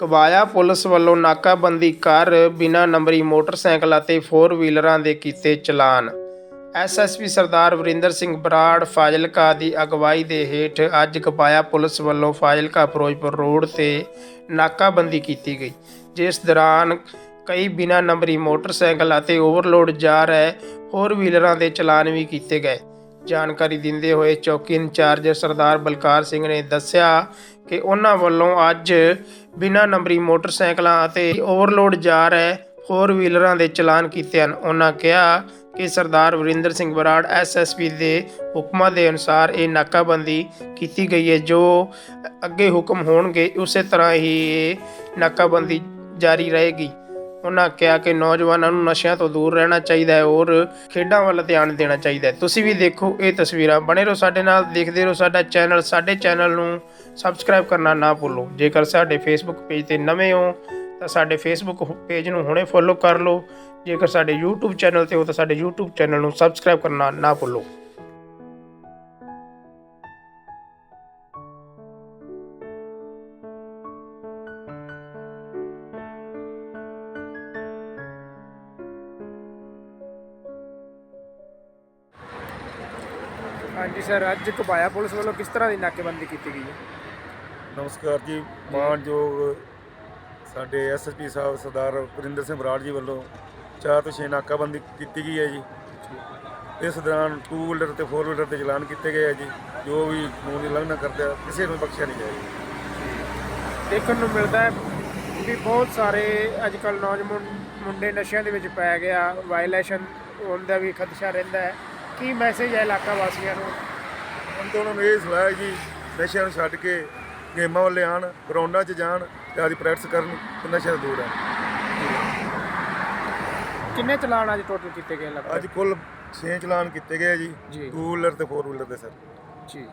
ਕਵਾਇਆ police ਵੱਲੋਂ ਨਾਕਾਬੰਦੀ ਕਰ ਬਿਨਾਂ ਨੰਬਰੀ ਮੋਟਰਸਾਈਕਲ ਅਤੇ 4 ਵੀਲਰਾਂ ਦੇ ਕੀਤੇ ਚਲਾਨ। ਐਸਐਸਪੀ ਸਰਦਾਰ ਵਰਿੰਦਰ ਸਿੰਘ ਬਰਾੜ ਫਾਜ਼ਿਲਕਾ ਦੀ ਅਗਵਾਈ ਦੇ ਹੇਠ ਅੱਜ ਕਪਾਇਆ ਪੁਲਿਸ ਵੱਲੋਂ ਫਾਜ਼ਿਲਕਾ ਫਿਰੋਜ਼ਪੁਰ ਰੋਡ ਤੇ ਨਾਕਾਬੰਦੀ ਕੀਤੀ ਗਈ, ਜਿਸ ਦੌਰਾਨ ਕਈ ਬਿਨਾਂ ਨੰਬਰੀ ਮੋਟਰਸਾਈਕਲ ਅਤੇ ਓਵਰਲੋਡ ਜਾ ਰਹੇ 4 ਵੀਲਰਾਂ ਦੇ ਚਲਾਨ ਵੀ ਕੀਤੇ ਗਏ। ਜਾਣਕਾਰੀ ਦਿੰਦੇ ਹੋਏ ਚੌਕੀ ਇੰਚਾਰਜ ਸਰਦਾਰ ਬਲਕਾਰ ਸਿੰਘ ਨੇ ਦੱਸਿਆ ਕਿ ਉਹਨਾਂ ਵੱਲੋਂ ਅੱਜ ਬਿਨਾਂ ਨੰਬਰੀ ਮੋਟਰਸਾਈਕਲਾਂ ਅਤੇ ਓਵਰਲੋਡ ਜਾ ਰਹੇ ਫੋਰ ਵੀਲਰਾਂ ਦੇ ਚਲਾਨ ਕੀਤੇ ਹਨ। ਉਹਨਾਂ ਕਿਹਾ ਕਿ ਸਰਦਾਰ ਵਰਿੰਦਰ ਸਿੰਘ ਬਰਾੜ ਐਸਐਸਪੀ ਦੇ ਹੁਕਮਾਂ ਦੇ ਅਨੁਸਾਰ ਇਹ ਨਾਕਾਬੰਦੀ ਕੀਤੀ ਗਈ ਹੈ। ਜੋ ਅੱਗੇ ਹੁਕਮ ਹੋਣਗੇ, ਉਸੇ ਤਰ੍ਹਾਂ ਹੀ ਇਹ ਨਾਕਾਬੰਦੀ ਜਾਰੀ ਰਹੇਗੀ। ਉਹਨਾਂ ਕਿਹਾ ਕਿ ਨੌਜਵਾਨਾਂ ਨੂੰ ਨਸ਼ਿਆਂ ਤੋਂ ਦੂਰ ਰਹਿਣਾ ਚਾਹੀਦਾ ਹੈ ਔਰ ਖੇਡਾਂ ਵੱਲ ਧਿਆਨ ਦੇਣਾ ਚਾਹੀਦਾ ਹੈ। ਤੁਸੀਂ ਵੀ ਦੇਖੋ ਇਹ ਤਸਵੀਰਾਂ। ਬਣੇ ਰਹੋ ਸਾਡੇ ਨਾਲ, ਦੇਖਦੇ ਰਹੋ ਸਾਡਾ ਚੈਨਲ। ਸਾਡੇ ਚੈਨਲ ਨੂੰ ਸਬਸਕ੍ਰਾਈਬ ਕਰਨਾ ਨਾ ਭੁੱਲੋ। ਜੇਕਰ ਸਾਡੇ ਫੇਸਬੁੱਕ ਪੇਜ ਤੇ ਨਵੇਂ ਹੋ, ਤਾਂ ਸਾਡੇ ਫੇਸਬੁੱਕ ਪੇਜ ਨੂੰ ਹੁਣੇ ਫੋਲੋ ਕਰ ਲਓ। ਜੇਕਰ ਸਾਡੇ YouTube ਚੈਨਲ ਤੇ ਹੋ, ਤਾਂ ਸਾਡੇ YouTube ਚੈਨਲ ਨੂੰ ਸਬਸਕ੍ਰਾਈਬ ਕਰਨਾ ਨਾ ਭੁੱਲੋ। ਹਾਂਜੀ ਸਰ ਅੱਜ ਕਬਾਇਆ ਪੁਲਿਸ ਵੱਲੋਂ ਕਿਸ ਤਰ੍ਹਾਂ ਦੀ ਨਾਕੇਬੰਦੀ ਕੀਤੀ ਗਈ ਹੈ? ਨਮਸਕਾਰ ਜੀ ਮਾਨਯੋਗ ਸਾਡੇ ਐਸਐਸਪੀ ਸਾਹਿਬ ਸਰਦਾਰ ਵਰਿੰਦਰ ਸਿੰਘ ਬਰਾੜ ਜੀ ਵੱਲੋਂ ਚਾਰ ਤੋਂ ਛੇ ਨਾਕਾਬੰਦੀ ਕੀਤੀ ਗਈ ਹੈ ਜੀ। ਇਸ ਦੌਰਾਨ ਟੂ ਵੀਲਰ ਤੇ ਫੋਰ ਵੀਲਰ ਤੇ ਚਲਾਨ ਕੀਤੇ ਗਏ ਹੈ ਜੀ। ਜੋ ਵੀ ਕਾਨੂੰਨ ਦੀ ਉਲੰਘਣਾ ਕਰਦਾ ਕਿਸੇ ਨੂੰ ਬਖਸ਼ਿਆ ਨਹੀਂ ਜਾਏਗਾ। ਦੇਖਣ ਨੂੰ ਮਿਲਦਾ ਹੈ ਵੀ ਬਹੁਤ ਸਾਰੇ ਅੱਜ ਕੱਲ ਨੌਜਵਾਨ ਮੁੰਡੇ ਨਸ਼ਿਆਂ ਦੇ ਵਿੱਚ ਪੈ ਗਿਆ ਵਾਇਲੇਸ਼ਨ ਹੋਣ ਦਾ ਵੀ ਖਦਸ਼ਾ ਰਹਿੰਦਾ ਹੈ। ਕੀ ਮੈਸੇਜ ਹੈ ਇਲਾਕਾ ਵਾਸੀਆਂ ਨੂੰ? ਹੁਣ ਤਾਂ ਉਹਨਾਂ ਨੂੰ ਇਹ ਸਲਾਹ ਹੈ ਜੀ ਨਸ਼ਿਆਂ ਨੂੰ ਛੱਡ ਕੇ ਗੇਮਾਂ ਵੱਲ ਆਣ ਗਰਾਊਂਡਾਂ 'ਚ ਜਾਣ ਤੇ ਆਦੀ ਪ੍ਰੈਕਟਿਸ ਕਰਨ ਤੇ ਨਸ਼ਿਆਂ ਤੋਂ ਦੂਰ ਰਹਿਣ। ਕਿੰਨੇ ਚਲਾਨ ਅੱਜ ਟੋਟਲ ਕੀਤੇ ਗਏ ਲੱਗਦਾ? ਅੱਜ ਕੁੱਲ 6 ਚਲਾਨ ਕੀਤੇ ਗਏ ਜੀ ਜੀ। ਟੂ ਵੀਲਰ ਤੇ ਫੋਰ ਵੀਲਰ ਦੇ ਸਰ। ਜੀ।